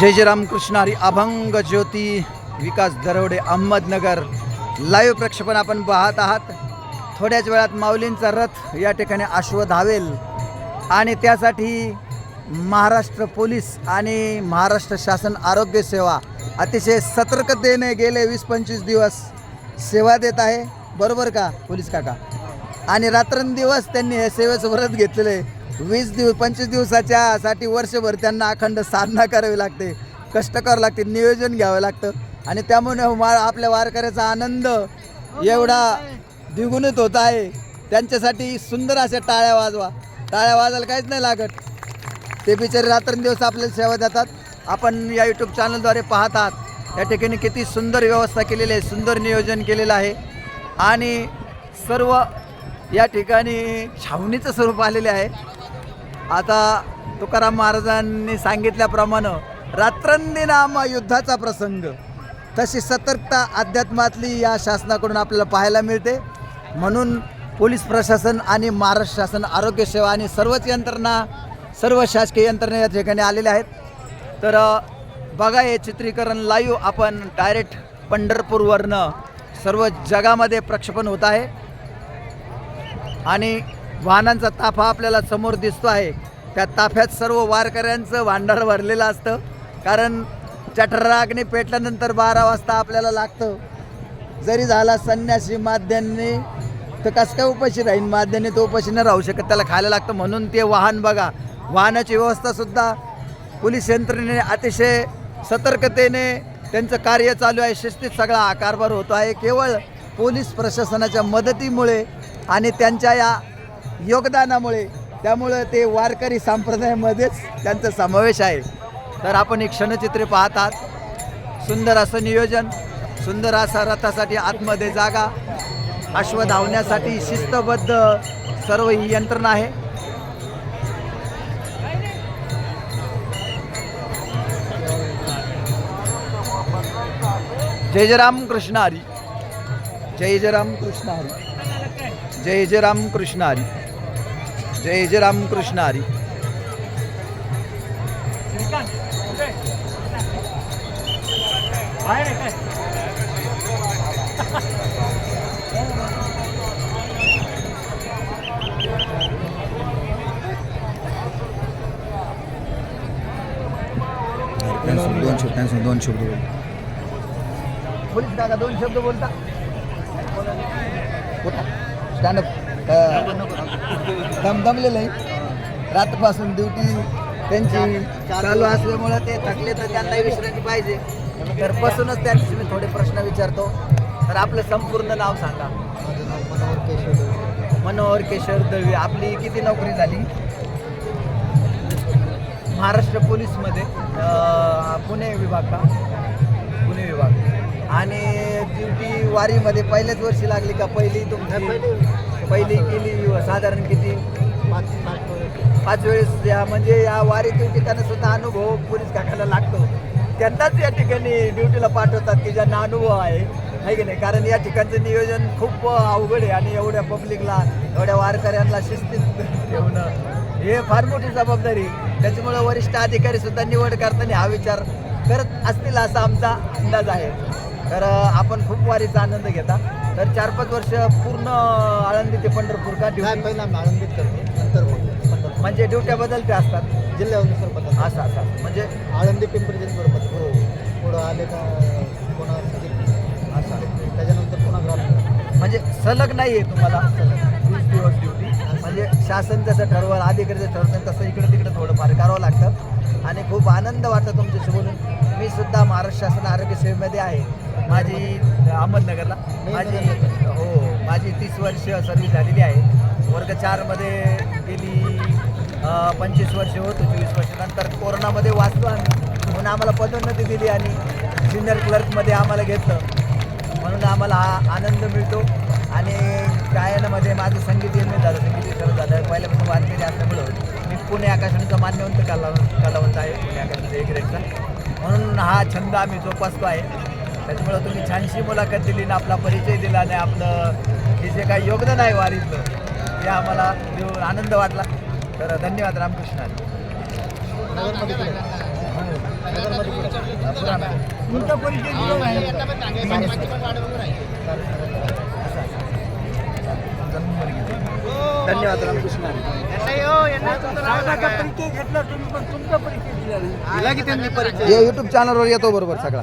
जय जय रामकृष्ण हरी अभंग ज्योती विकास दरवडे अहमदनगर. लाईव्ह प्रक्षेपण आपण पाहत आहात. थोड्याच वेळात माऊलींचा रथ या ठिकाणी अश्व धावेल आणि त्यासाठी महाराष्ट्र पोलीस आणि महाराष्ट्र शासन आरोग्य सेवा अतिशय सतर्कतेने गेले वीस पंचवीस दिवस सेवा देत आहे. बरोबर का पोलीस काका? आणि रात्रंदिवस त्यांनी हे सेवेचं व्रत घेतलेलं आहे. वीस दिवस पंचवीस दिवसाच्या साठी वर्षभर त्यांना अखंड साधना करावी लागते. कष्ट करावं लागते नियोजन घ्यावं लागतं. आणि त्यामुळे हो, मा आपल्या वारकऱ्याचा आनंद एवढा द्विगुणित होत आहे. त्यांच्यासाठी सुंदर अशा टाळ्या वाजवा. टाळ्या वाजायला काहीच नाही लागत. ते बिचारे रात्रंदिवस आपल्याला सेवा देतात. आपण या यूट्यूब चॅनलद्वारे पाहत आहात. या ठिकाणी किती सुंदर व्यवस्था केलेली आहे सुंदर नियोजन केलेलं आहे. आणि सर्व या ठिकाणी छावणीचं स्वरूप आलेले आहे. आता तुकाराम महाराजांनी सांगितल्याप्रमाणे रात्रंदिनाम युद्धाचा प्रसंग. तशी सतर्कता अध्यात्मातली या शासनाकडून आपल्याला पाहायला मिळते. म्हणून पोलीस प्रशासन आणि महाराष्ट्र शासन आरोग्य सेवा आणि सर्वच यंत्रणा सर्व शासकीय यंत्रणा या ठिकाणी आलेल्या आहेत. तर बघा हे चित्रीकरण लाईव्ह आपण डायरेक्ट पंढरपूरवरनं सर्व जगामध्ये प्रक्षेपण होत आहे. आणि वाहनांचा ताफा आपल्याला समोर दिसतो आहे. त्या ताफ्यात सर्व वारकऱ्यांचं भांडार भरलेलं असतं. कारण चटराग्नी पेटल्यानंतर बारा वाजता आपल्याला लागतं. जरी झाला संन्यासी माध्यांनी तर कसं काय उपाशी राहीन? माध्याने तो उपाशी न राहू शकत. त्याला खायला लागतं. म्हणून ते वाहन बघा. वाहनाची व्यवस्थासुद्धा पोलीस यंत्रणेने अतिशय सतर्कतेने त्यांचं कार्य चालू आहे. शिस्तीत सगळा कारभार होतो आहे. केवळ पोलीस प्रशासनाच्या मदतीमुळे आणि त्यांच्या या योगदानामुळे त्यामुळं ते वारकरी संप्रदायामध्येच त्यांचा समावेश आहे. तर आपण एक क्षणचित्रे पाहत आहात सुंदर असं नियोजन सुंदर असा रथासाठी आतमध्ये जागा अश्व धावण्यासाठी शिस्तबद्ध सर्व ही यंत्रणा आहे. जय जय राम कृष्ण हरी. जय जय राम कृष्ण हरी. जय जय राम कृष्ण हरी. जय जय राम कृष्ण हरी दोन शब्द दोन शब्द बोल पोलीस दोन शब्द बोलता स्टँडअप दम दमलेलं आहे रातपासून ड्युटी त्यांची चालू असल्यामुळं ते थकले तर त्यांनाही विश्रांती पाहिजे. तर बसूनच त्यांचे मी थोडे प्रश्न विचारतो. तर आपलं संपूर्ण नाव सांगा. मनोहर केशव दळवी आपली किती नोकरी झाली? महाराष्ट्र पोलीसमध्ये पुणे विभाग का? पुणे विभाग. आणि ड्युटी वारीमध्ये पहिल्याच वर्षी लागली का? पहिली तुमची? पहिली केली साधारण किती? पाच वेळेस. या म्हणजे या वारी ठिकाणी सुद्धा अनुभव पोलीस काकाला लागतो. त्यांनाच या ठिकाणी ड्युटीला पाठवतात की ज्यांना अनुभव आहे. आहे की नाही? कारण या ठिकाणचं नियोजन खूप अवघड आहे आणि एवढ्या पब्लिकला एवढ्या वारकऱ्यांना शिस्तीत ठेवणं हे फार मोठी जबाबदारी. त्याच्यामुळे वरिष्ठ अधिकारी सुद्धा निवड करताना हा विचार करत असतील असा आमचा अंदाज आहे. तर आपण खूप वारीचा आनंद घेता. तर चार पाच वर्ष पूर्ण आळंदी ते पंढरपूर का ड्युटी पहिला आम्ही आळंदीत करतो. नंतर. म्हणजे ड्युट्या बदलते असतात? जिल्ह्यानुसार बदल असं असं म्हणजे? आळंदी पिंपरी चिंचवडमध्ये हो. पुढं आले का पुन्हा असं. त्याच्यानंतर पुन्हा ग्राम म्हणजे सलग नाही आहे तुम्हाला वीस दिवस ड्युटी म्हणजे शासन जसं ठरवलं अधिकारी जसं ठरवतं तसं इकडं तिकडं थोडंफार करावं लागतं. आणि खूप आनंद वाटतो तुमच्याशी बोलून. मी सुद्धा महाराष्ट्र शासन आरोग्य सेवेमध्ये आहे. माझी अहमदनगरला. माझी हो माझी तीस वर्ष सर्व्हिस झालेली आहे. वर्ग चारमध्ये गेली पंचवीस वर्ष होतो चोवीस वर्ष. नंतर कोरोनामध्ये वाचलो आम्ही. म्हणून आम्हाला पदोन्नती दिली आणि सिनियर क्लर्कमध्ये आम्हाला घेतलं. म्हणून आम्हाला हा आनंद मिळतो. आणि गायनामध्ये माझं संगीत निर्मित झालं संगीत विशारद झालं. पहिल्यापासून वारकरी असल्यामुळं मी पुणे आकाशवाणीचा मान्यवंत कला कलावंत आहे पुणे आकाशवाणीचा एक रेटचा म्हणून हा छंद आम्ही जोपासतो आहे. त्याच्यामुळं तुम्ही छानशी मुलाखत दिली आणि आपला परिचय दिला आणि आपलं हे जे काही योगदान आहे वारीतलं ते आम्हाला देऊन आनंद वाटला. तर धन्यवाद रामकृष्ण. तुमचा परिचय धन्यवाद रामकृष्ण घेतला तुम्ही पण तुमचा परिचय दिला नाही. दिला की त्यांनी परिचय? युट्यूब चॅनलवर येतो बरोबर सगळा.